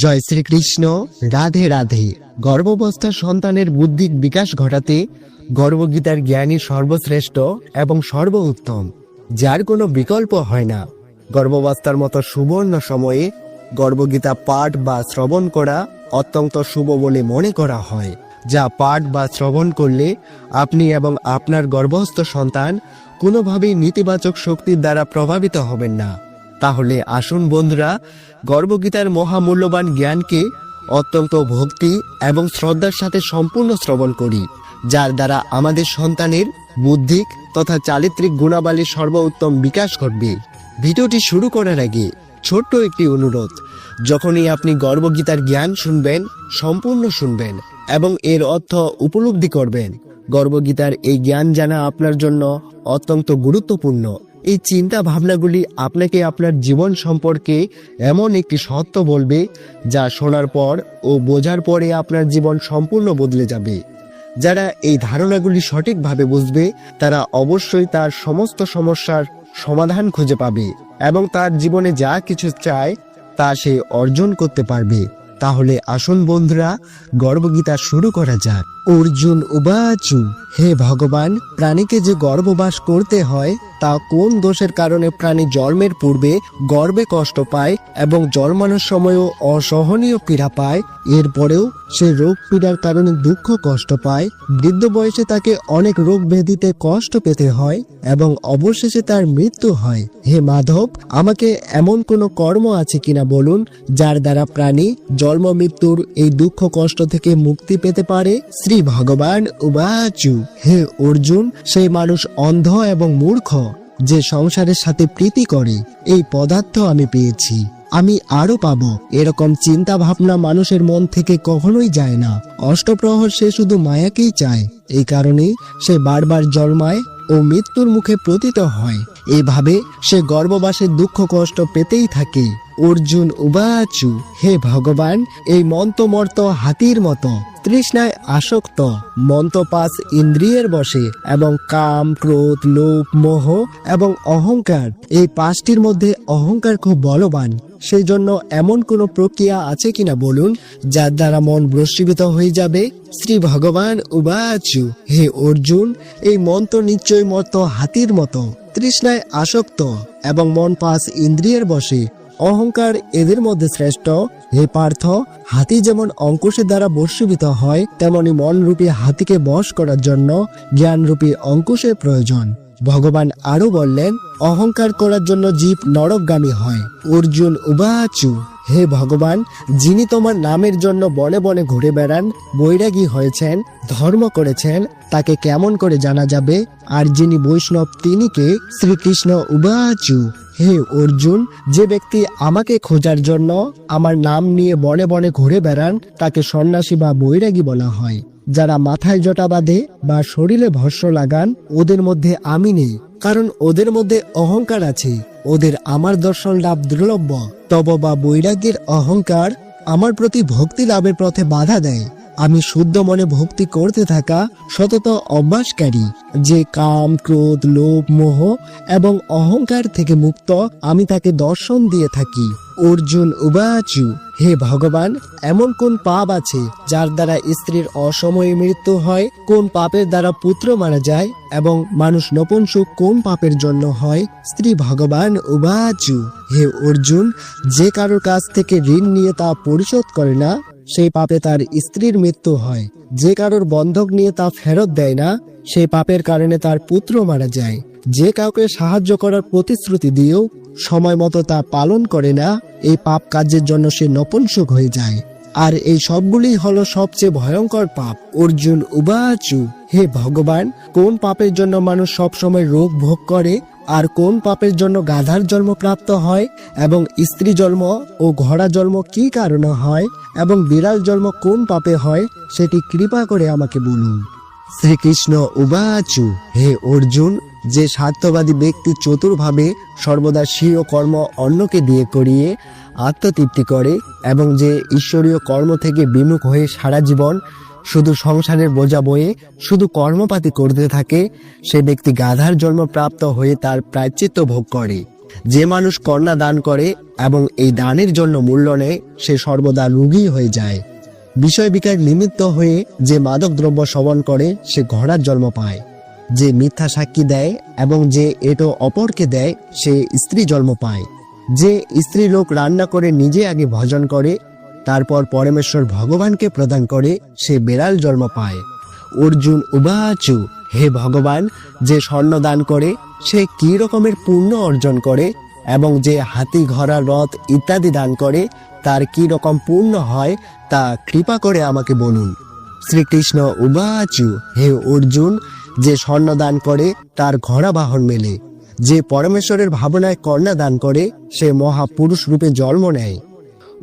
জয় শ্রীকৃষ্ণ, রাধে রাধে। গর্ভাবস্থার সন্তানের বুদ্ধিক বিকাশ ঘটাতে গর্ভগীতার জ্ঞানী সর্বশ্রেষ্ঠ এবং সর্বোত্তম। যার কোনো বিকল্প হয় না। গর্ভাবস্থার মতো সুবর্ণ সময়ে গর্ভগীতা পাঠ বা শ্রবণ করা অত্যন্ত শুভ বলে মনে করা হয়, যা পাঠ বা শ্রবণ করলে আপনি এবং আপনার গর্ভস্থ সন্তান কোনোভাবেই নেতিবাচক শক্তির দ্বারা প্রভাবিত হবেন না। তাহলে আসুন বন্ধুরা, গর্বগীতার মহামূল্যবান জ্ঞানকে, অত্যন্ত ভক্তি এবং শ্রদ্ধার সাথে সম্পূর্ণ শ্রবণ করি, যার দ্বারা আমাদের সন্তানের বুদ্ধিক তথা চারিত্রিক গুণাবলীর সর্বোত্তম বিকাশ ঘটবে। ভিডিওটি শুরু করার আগে ছোট্ট একটি অনুরোধ, যখনই আপনি গর্বগীতার জ্ঞান শুনবেন, সম্পূর্ণ শুনবেন এবং এর অর্থ উপলব্ধি করবেন, গর্বগীতার এই জ্ঞান জানা আপনার জন্য অত্যন্ত গুরুত্বপূর্ণ। এই চিন্তা ভাবনাগুলি আপনাকে আপনার জীবন সম্পর্কে এমন একটি সত্য বলবে, যা শোনার পর ও বোঝার পরে আপনার জীবন সম্পূর্ণ বদলে যাবে। যারা এই ধারণাগুলি সঠিকভাবে বুঝবে, তারা অবশ্যই তার সমস্ত সমস্যার সমাধান খুঁজে পাবে এবং তার জীবনে যা কিছু চায়, তা সে অর্জন করতে পারবে। তাহলে আসুন বন্ধুরা, গর্বগীতা শুরু করা যাক। অর্জুন উবাচু, হে ভগবান, প্রাণীকে যে গর্ভবাস করতে হয়, তা কোন দোষের কারণে প্রাণী জন্মের পূর্বে গর্ভে কষ্ট পায় এবং জন্মানোর সময়ও অসহনীয় পীড়া পায়? এরপরেও সে রোগ পীড়ার কারণে দুঃখ কষ্ট পায়। বৃদ্ধ বয়সে তাকে অনেক রোগ ব্যাধিতে কষ্ট পেতে হয় এবং অবশেষে তার মৃত্যু হয়। হে মাধব, আমাকে এমন কোনো কর্ম আছে কিনা বলুন, যার দ্বারা প্রাণী জন্ম মৃত্যুর এই দুঃখ কষ্ট থেকে মুক্তি পেতে পারে? শ্রী ভগবান উবাচু হে অর্জুন, সেই মানুষ অন্ধ এবং মূর্খ যে সংসারের সাথে প্রীতি করে, এই পদার্থ আমি পেয়েছি, আমি আরও পাবো। এরকম চিন্তা ভাবনা মানুষের মন থেকে কখনোই যায় না। অষ্টপ্রহর সে শুধু মায়াকেই চায়, এই কারণে সে বারবার জন্মায় ও মৃত্যুর মুখে প্রতীত হয়। এইভাবে সে গর্ভবাসের দুঃখ কষ্ট পেতেই থাকে। অর্জুন উবাচু, হে ভগবান, এই মন্তমর্ত হাতির মতো। তৃষ্ণায় আসক্ত মন্তপাস ইন্দ্রিয়ের বসে এবং কাম, ক্রোধ, লোভ, মোহ এবং অহংকার, এই পাঁচটির মধ্যে অহংকার খুব বলবান। সেই জন্য এমন কোন প্রক্রিয়া আছে কিনা বলুন, যার দ্বারা মন ভ্রষ্টীভূত হয়ে যাবে? শ্রী ভগবান উবাচু, হে অর্জুন, এই মন তো নিশ্চয় মতো হাতির মতো। তৃষ্ণায় আসক্ত এবং মন পাঁচ ইন্দ্রিয়ের বসে অহংকার এদের মধ্যে শ্রেষ্ঠ। হে পার্থ, হাতি যেমন অঙ্কুশের দ্বারা বর্ষীভূত হয়, তেমনি মনরূপী হাতিকে বশ করার জন্য জ্ঞানরূপী অঙ্কুশের প্রয়োজন। ভগবান আরও বললেন, অহংকার করার জন্য জীব নরকগামী হয়। অর্জুন উবাচু। হে ভগবান, যিনি তোমার নামের জন্য বনে বনে ঘুরে বেড়ান, বৈরাগী হয়েছেন, ধর্ম করেছেন, তাকে কেমন করে জানা যাবে? আর যিনি বৈষ্ণব তিনি কে শ্রীকৃষ্ণ উবাচু। হে অর্জুন, যে ব্যক্তি আমাকে খোঁজার জন্য আমার নাম নিয়ে বনে বনে ঘুরে বেড়ান, তাকে সন্ন্যাসী বা বৈরাগী বলা হয়। যারা মাথায় জটা বাঁধে বা শরীরে ভস্য লাগান, ওদের মধ্যে আমি নেই, কারণ ওদের মধ্যে অহংকার আছে। ওদের আমার দর্শন লাভ দুর্লভ্য তব বা বৈরাগ্যের অহংকার আমার প্রতি ভক্তি লাভের পথে বাধা দেয়। আমি শুদ্ধ মনে ভক্তি করতে থাকা সতত অভ্যাসকারী যে কাম, ক্রোধ, লোভ, মোহ এবং অহংকার থেকে মুক্ত আমি তাকে দর্শন দিয়ে থাকি। অর্জুন, উবাচু, হে ভগবান, এমন কোন পাপ আছে যার দ্বারা স্ত্রীর অসময়ে মৃত্যু হয়? কোন পাপের দ্বারা পুত্র মারা যায় এবং মানুষ নপুংসুক কোন পাপের জন্য হয়? স্ত্রী ভগবান, উবাচু, হে অর্জুন, যে কারোর কাছ থেকে ঋণ নিয়ে তা পরিশোধ করে না? সেই পাপে তার স্ত্রীর মৃত্যু হয়। যে কারোর বন্ধক নিয়ে তা ফেরত দেয় না সেই পাপের কারণে তার পুত্র মারা যায়। যে কাউকে সাহায্য করার প্রতিশ্রুতি দিয়েও সময় মতো তা পালন করে না, এই পাপ কাজের জন্য সে নপুংসক হয়ে যায়। আর এই সবগুলি হলো সবচেয়ে ভয়ঙ্কর পাপ। অর্জুন উবাচু, হে ভগবান, কোন পাপের জন্য মানুষ সবসময় রোগ ভোগ করে? আর কোন পাপের জন্য গাধার জন্ম প্রাপ্ত হয়? এবং স্ত্রী জন্ম ও ঘোড়া জন্ম কি কারণে হয়? এবং বিড়াল জন্ম কোন পাপে হয়? সেটি কৃপা করে আমাকে বলুন। শ্রীকৃষ্ণ উবাচু, হে অর্জুন যে স্বার্থবাদী ব্যক্তি চতুরভাবে সর্বদা স্বীয় কর্ম অন্যকে দিয়ে করিয়ে আত্মতৃপ্তি করে এবং যে ঈশ্বরীয় কর্ম থেকে বিমুখ হয়ে সারা জীবন শুধু সংসারের বোঝা বয়ে শুধু কর্মপাতি করতে থাকে, সে ব্যক্তি গাধার জন্ম প্রাপ্ত হয়ে তার প্রায়শ্চিত্ত ভোগ করে। যে মানুষ কন্যা দান করে এবং এই দানের জন্য মূল্য নেয়, সে সর্বদা রুগী হয়ে যায়। বিষয় বিকার নিমিত্ত হয়ে যে মাদক দ্রব্য সেবন করে, সে ঘোড়ার জন্ম পায়। যে মিথ্যা সাক্ষী দেয় এবং যে এটো অপরকে দেয়, সে স্ত্রী জন্ম পায়। যে স্ত্রী লোক রান্না করে নিজে আগে ভজন করে, তারপর পরমেশ্বর ভগবানকে প্রদান করে, সে বেড়াল জন্ম পায়। অর্জুন উবাচু, হে ভগবান, যে স্বর্ণ দান করে, সে কি রকমের পুণ্য অর্জন করে এবং যে হাতি ঘোড়া, রথ ইত্যাদি দান করে, তার কি রকম পূর্ণ হয়, তা কৃপা করে আমাকে বলুন। শ্রীকৃষ্ণ উবাচু, হে অর্জুন যে স্বর্ণ দান করে, তার ঘোড়া বাহন মেলে। যে পরমেশ্বরের ভাবনায় কন্যা দান করে, সে মহাপুরুষ রূপে জন্ম নেয়।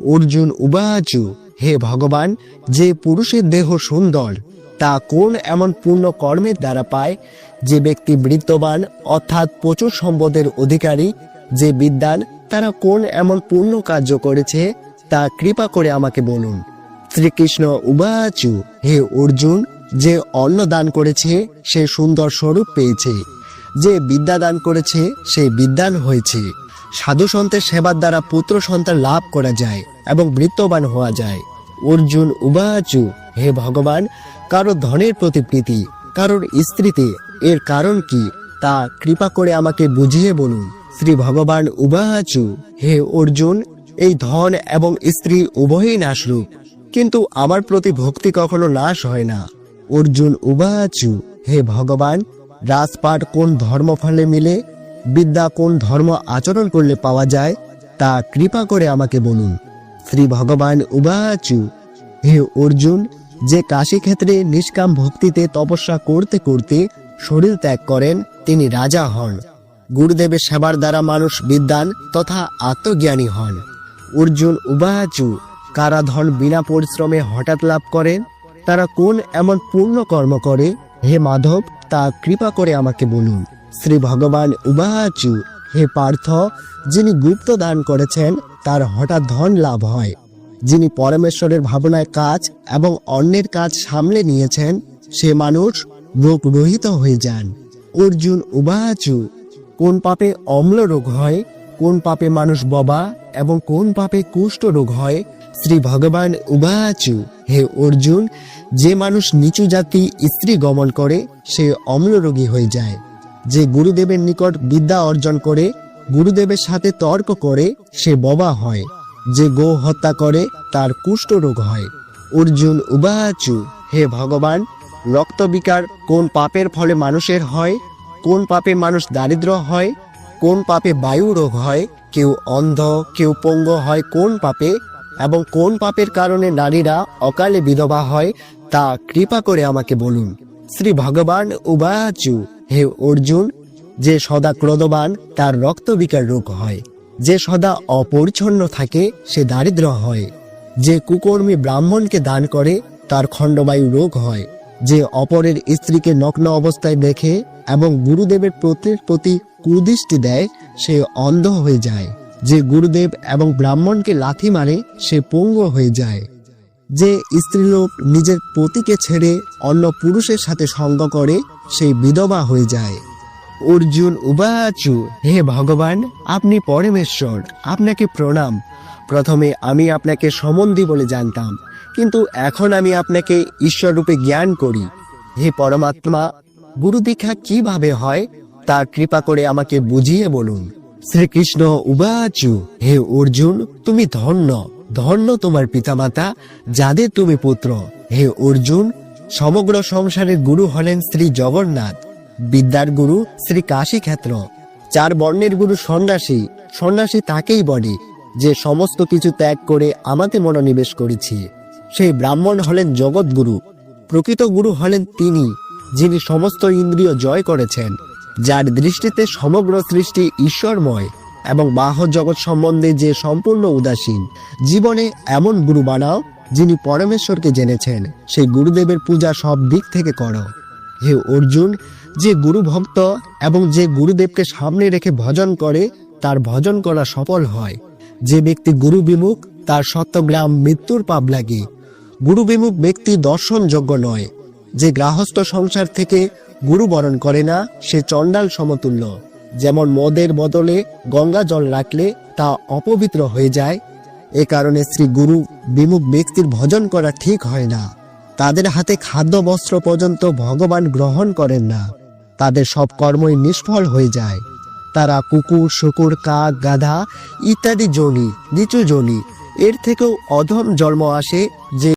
অর্জুন উবাচু, হে ভগবান, যে পুরুষের দেহ সুন্দর, তা কোন এমন পূর্ণ কর্মের দ্বারা পায়? যে ব্যক্তি বৃত্তবান অর্থাৎ প্রচুর সম্পদের অধিকারী, যে বিদ্যান, তারা কোন এমন পূর্ণ কার্য করেছে? তা কৃপা করে আমাকে বলুন। শ্রীকৃষ্ণ উবাচু, হে অর্জুন যে অন্ন দান করেছে, সে সুন্দর স্বরূপ পেয়েছে। যে বিদ্যা দান করেছে, সে বিদ্যান হয়েছে। সাধু সন্তের সেবার দ্বারা পুত্র সন্তান লাভ করা যায় এবং বৃত্তবান হওয়া যায়। অর্জুন, উবাচু, হে ভগবান, কারও ধনের প্রতি প্রীতি, কারোর স্ত্রীতে এর কারণ কি, তা কৃপা করে আমাকে বুঝিয়ে বলুন। শ্রী ভগবান উবাচু, হে অর্জুন, এই ধন এবং স্ত্রী উভয়ই নাশরূপ, কিন্তু আমার প্রতি ভক্তি কখনো নাশ হয় না। অর্জুন উবাচু, হে ভগবান, রাজপাট কোন ধর্ম ফলে মিলে, বিদ্যা কোন ধর্ম আচরণ করলে পাওয়া যায়, তা কৃপা করে আমাকে বলুন। শ্রী ভগবান উবাচু, হে অর্জুন, যে কাশী ক্ষেত্রে নিষ্কাম ভক্তিতে তপস্যা করতে করতে শরীর ত্যাগ করেন, তিনি রাজা হন। গুরুদেবের সেবার দ্বারা মানুষ বিদ্যান তথা আত্মজ্ঞানী হন। অর্জুন উবাচু কারা ধন বিনা পরিশ্রমে হঠাৎ লাভ করেন তারা কোন এমন পূর্ণ কর্ম করে? হে মাধব, তা কৃপা করে আমাকে বলুন। শ্রী ভগবান উবাচু হে পার্থ, যিনি গুপ্ত দান করেছেন, তার হঠাৎ ধন লাভ হয়। যিনি পরমেশ্বরের ভাবনায় কাজ এবং অন্যের কাজ সামলে নিয়েছেন, সে মানুষ রোগ রহিত হয়ে যান। অর্জুন উবাচু কোন পাপে অম্ল রোগ হয়, কোন পাপে মানুষ ববা এবং কোন পাপে কুষ্ঠ রোগ হয়, শ্রী ভগবান উবাচু হে অর্জুন, যে মানুষ নিচু জাতি স্ত্রী গমন করে, সে অম্ল রোগী হয়ে যায়। যে গুরুদেবের নিকট বিদ্যা অর্জন করে, গুরুদেবের সাথে তর্ক করে, সে ববা হয়। যে গো হত্যা করে, তার কুষ্ঠ রোগ হয়। অর্জুন উবাচু, হে ভগবান রক্তবিকার কোন পাপের ফলে মানুষের হয়? কোন পাপে মানুষ দারিদ্র হয়? কোন পাপে বায়ু রোগ হয়? কেউ অন্ধ, কেউ পঙ্গ হয় কোন পাপে? এবং কোন পাপের কারণে নারীরা অকালে বিধবা হয়, তা কৃপা করে আমাকে বলুন। শ্রী ভগবান উবাচু, হে অর্জুন, যে সদা ক্রোধবান, তার রক্তবিকার রোগ হয়। যে সদা অপরিচ্ছন্ন থাকে, সে দারিদ্র হয়। যে কুকর্মী ব্রাহ্মণকে দান করে, তার খণ্ডবায়ু রোগ হয়। যে অপরের স্ত্রীকে নগ্ন অবস্থায় দেখে এবং গুরুদেবের প্রতির প্রতি কুদৃষ্টি দেয়, সে অন্ধ হয়ে যায়। যে গুরুদেব এবং ব্রাহ্মণকে লাথি মারে, সে পঙ্গ হয়ে যায়। যে স্ত্রীলোক নিজের পতিকে ছেড়ে অন্য পুরুষের সাথে সঙ্গ করে, সেই বিধবা হয়ে যায়। অর্জুন উবাচু, হে ভগবান, আপনি পরমেশ্বর, আপনাকে প্রণাম। প্রথমে আমি আপনাকে সমন্ধি বলে জানতাম, কিন্তু এখন আমি আপনাকে ঈশ্বর রূপে জ্ঞান করি। হে পরমাত্মা গুরু দীক্ষা কীভাবে হয়, তা কৃপা করে আমাকে বুঝিয়ে বলুন। শ্রীকৃষ্ণ, উবাচু, হে অর্জুন, তুমি ধন্য। ধন্য তোমার পিতামাতা, যাদের তুমি পুত্র। হে অর্জুন, সমগ্র সংসারের গুরু হলেন শ্রী জগন্নাথ। বিদ্যার গুরু শ্রী কাশী ক্ষেত্র চার বর্ণের গুরু সন্ন্যাসী। সন্ন্যাসী তাকেই বলে, যে সমস্ত কিছু ত্যাগ করে আমাতে মনোনিবেশ করেছি। সেই ব্রাহ্মণ হলেন জগৎগুরু। প্রকৃত গুরু হলেন তিনি, যিনি সমস্ত ইন্দ্রিয় জয় করেছেন। যার দৃষ্টিতে সমগ্র সৃষ্টি ঈশ্বরময় এবং বাহ জগৎ সম্বন্ধে যে সম্পূর্ণ উদাসীন, জীবনে এমন গুরু বানাও যিনি পরমেশ্বরকে জেনেছেন, সেই গুরুদেবের পূজা সব দিক থেকে করো। হে অর্জুন, যে গুরু ভক্ত এবং যে গুরুদেবকে সামনে রেখে ভজন করে, তার ভজন করা সফল হয়। যে ব্যক্তি গুরু বিমুখ, তার সত্যগ্রাম মৃত্যুর পাপ লাগে। গুরু বিমুখ ব্যক্তি দর্শনযোগ্য নয়। যে গৃহস্থ সংসার থেকে গুরু বরণ করে না, সে চণ্ডাল সমতুল্য। যেমন মদের বদলে গঙ্গা জল রাখলে তা অপবিত্র হয়ে যায়, এ কারণে শ্রী গুরু বিমুখ ব্যক্তির ভজন করা ঠিক হয় না। তাদের হাতে খাদ্য বস্ত্র পর্যন্ত ভগবান গ্রহণ করেন না। তাদের সব কর্মই নিষ্ফল হয়ে যায়। তারা কুকুর, শুকুর, কাক, গাধা ইত্যাদি জনি নিচু জনি এর থেকেও অধম জন্ম আসে যে